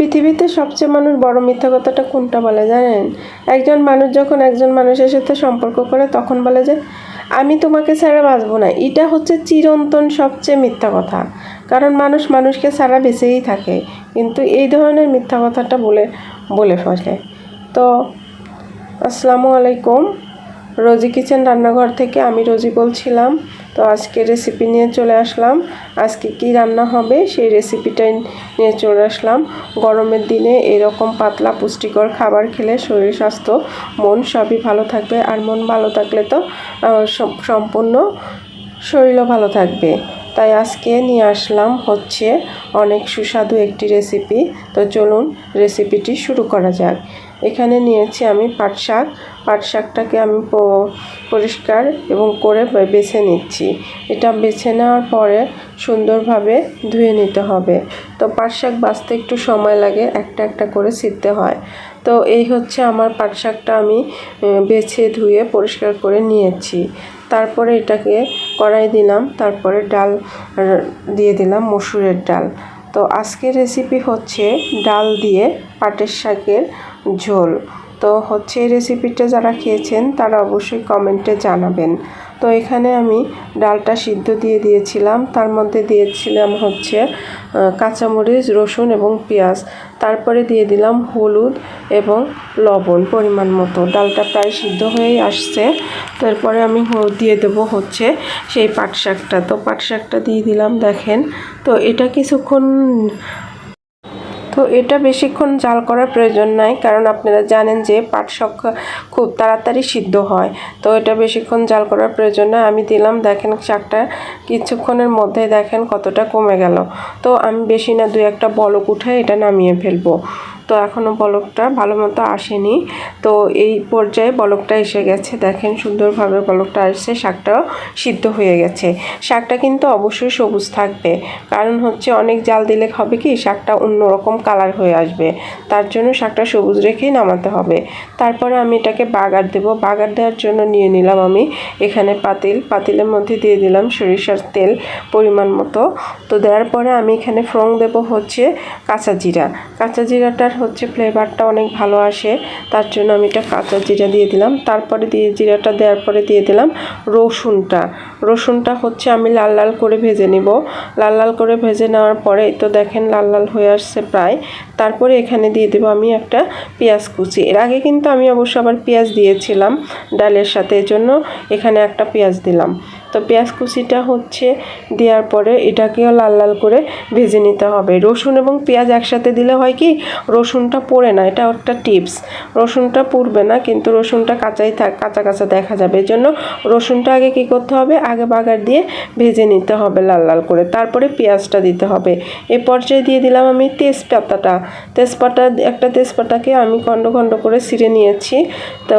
পৃথিবীতে সবচেয়ে মানুষ বড় মিথ্যা কথাটা কোনটা বলে জানেন? একজন মানুষ যখন একজন মানুষের সাথে সম্পর্ক করে, তখন বলে যে, আমি তোমাকে ছাড়া বাঁচবো না। এটা হচ্ছে চিরন্তন সবচেয়ে মিথ্যা কথা। কারণ মানুষ মানুষকে ছাড়া বেঁচেই থাকে। কিন্তু এই ধরনের মিথ্যা কথাটা বলে বলে ফেলে। তো, আসসালামু আলাইকুম। রোজি কিচেন রান্নাঘর থেকে আমি রোজি বলছিলাম, তো আজকে রেসিপি নিয়ে চলে আসলাম। আজকে কি রান্না হবে সেই রেসিপিটাই নিয়ে চলে আসলাম। গরমের দিনে এরকম পাতলা পুষ্টিকর খাবার খেলে শরীর স্বাস্থ্য, মন সবই ভালো থাকবে। আর মন ভালো থাকলে তো সম্পূর্ণ শরীরও ভালো থাকবে। তাই আজকে নিয়ে আসলাম হচ্ছে অনেক সুস্বাদু একটি রেসিপি তো চলুন রেসিপিটি শুরু করা যাক। এখানে নিয়েছি আমি পাট শাক। পাট শাকটাকে আমি পরিষ্কার এবং করে বেছে নিচ্ছি। এটা বেছে নেওয়ার পরে সুন্দরভাবে ধুয়ে নিতে হবে। তো পাট শাক বাছতে একটু সময় লাগে, একটা একটা করে ছিঁড়তে হয়। তো এই হচ্ছে আমার পাট শাকটা আমি বেছে ধুয়ে পরিষ্কার করে নিয়েছি। তারপরে এটাকে কড়াই দিলাম, তারপরে ডাল দিয়ে দিলাম মসুরের ডাল। তো আজকের রেসিপি হচ্ছে ডাল দিয়ে পাটের শাকের ঝোল। তো হচ্ছে এই রেসিপিটা যারা খেয়েছেন, তারা অবশ্যই কমেন্টে জানাবেন। তো এখানে আমি ডালটা সিদ্ধ দিয়ে দিয়েছিলাম। তার মধ্যে দিয়েছিলাম হচ্ছে কাঁচামরিচ, রসুন এবং পেঁয়াজ। তারপরে দিয়ে দিলাম হলুদ এবং লবণ পরিমাণ মতো। ডালটা প্রায় সিদ্ধ হয়েই আসছে। তারপরে আমি দিয়ে দেবো হচ্ছে সেই পাট শাকটা তো পাট শাকটা দিয়ে দিলাম, দেখেন। তো এটা কিছুক্ষণ তো এটা বেশিক্ষণ জাল করার প্রয়োজন নাই, কারণ আপনারা জানেন যে পাট সংখ্যা খুব তাড়াতাড়ি সিদ্ধ হয়। তো এটা বেশিক্ষণ জাল করার প্রয়োজন নয় আমি দিলাম, দেখেন শাকটা কিছুক্ষণের মধ্যে দেখেন কতটা কমে গেল। তো আমি বেশি না দু একটা বলক উঠে এটা নামিয়ে ফেলব। তো এখনও বলকটা ভালো মতো আসেনি। তো এই পর্যায়ে বলকটা এসে গেছে। দেখেন সুন্দরভাবে বলকটা আসছে, শাকটাও সিদ্ধ হয়ে গেছে। শাকটা কিন্তু অবশ্যই সবুজ থাকবে। কারণ হচ্ছে অনেক জাল দিলে হবে কি, শাকটা অন্যরকম কালার হয়ে আসবে। তার জন্য শাকটা সবুজ রেখেই নামাতে হবে। তারপরে আমি এটাকে বাগার দেব। বাগার দেওয়ার জন্য নিয়ে নিলাম আমি এখানে পাতিল। পাতিলের মধ্যে দিয়ে দিলাম সরিষার তেল পরিমাণ মতো। তো দেওয়ার পরে আমি এখানে ফ্রং দেব হচ্ছে কাঁচা জিরা। কাঁচা জিরাটার হচ্ছে ফ্লেভারটা অনেক ভালো আসে, তার জন্য আমি এটা কাঁচা জিরা দিয়ে দিলাম। তারপরে দিয়ে, জিরাটা দেওয়ার পরে দিয়ে দিলাম রসুনটা। রসুনটা হচ্ছে আমি লাল লাল করে ভেজে নিব। লাল লাল করে ভেজে নেওয়ার পরে তো দেখেন লাল লাল হয়ে আসছে প্রায়। তারপরে এখানে দিয়ে দেবো আমি একটা পেঁয়াজ কুচি। এর আগে কিন্তু আমি অবশ্য আবার পেঁয়াজ দিয়েছিলাম ডালের সাথে, এজন্য এখানে একটা পেঁয়াজ দিলাম। তো পেঁয়াজ কুচিটা হচ্ছে দেওয়ার পরে এটাকেও লাল লাল করে ভেজে নিতে হবে। রসুন এবং পেঁয়াজ একসাথে দিলে হয় কি, রসুনটা পড়ে না, এটা একটা টিপস। রসুনটা পুড়বে না, কিন্তু রসুনটা কাঁচাই থাক কাঁচা কাঁচা দেখা যাবে। এই জন্য রসুনটা আগে কি করতে হবে, আগে বাগার দিয়ে ভেজে নিতে হবে লাল লাল করে। তারপরে পেঁয়াজটা দিতে হবে। এ পর্যায়ে দিয়ে দিলাম আমি তেজপাতাটা। তেজপাতা, একটা তেজপাতাকে আমি খণ্ড খণ্ড করে ছিঁড়ে নিয়েছি। তো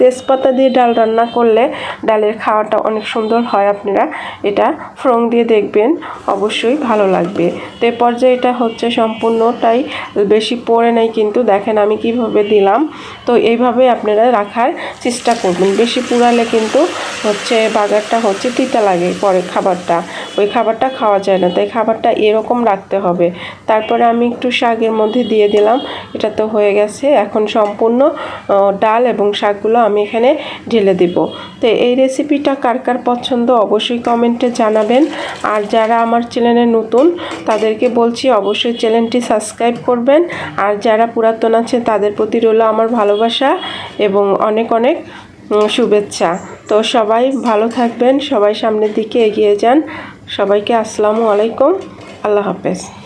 তেজপাতা দিয়ে ডাল রান্না করলে ডালের খাওয়াটা অনেক সুন্দর হয় আপনারা এটা ফ্রং দিয়ে দেখবেন, অবশ্যই ভালো লাগবে। তো এ পর্যায়ে এটা হচ্ছে সম্পূর্ণটাই বেশি পড়ে নাই কিন্তু দেখেন আমি কীভাবে দিলাম। তো এইভাবে আপনারা রাখার চেষ্টা করবেন। বেশি পুরালে কিন্তু হচ্ছে বাগারটা হচ্ছে তিতা লাগে পরে খাবারটা। ওই খাবারটা খাওয়া যায় না, তাই খাবারটা এরকম রাখতে হবে। তারপরে আমি একটু শাকের মধ্যে দিয়ে দিলাম, এটা তো হয়ে গেছে। এখন সম্পূর্ণ ডাল এবং শাকগুলো আমি এখানে ঢেলে দেব। তো এই রেসিপিটা কার কার পছন্দ অবশ্যই কমেন্টে জানাবেন। আর যারা আমার চ্যানেলে নতুন, তাদেরকে বলছি অবশ্যই চ্যানেলটি সাবস্ক্রাইব করবেন। আর যারা পুরাতন আছে তাদের প্রতি রইল আমার ভালোবাসা এবং অনেক অনেক শুভেচ্ছা। তো সবাই ভালো থাকবেন, সবাই সামনের দিকে এগিয়ে যান। সবাইকে আসসালামু আলাইকুম, আল্লাহ হাফেজ।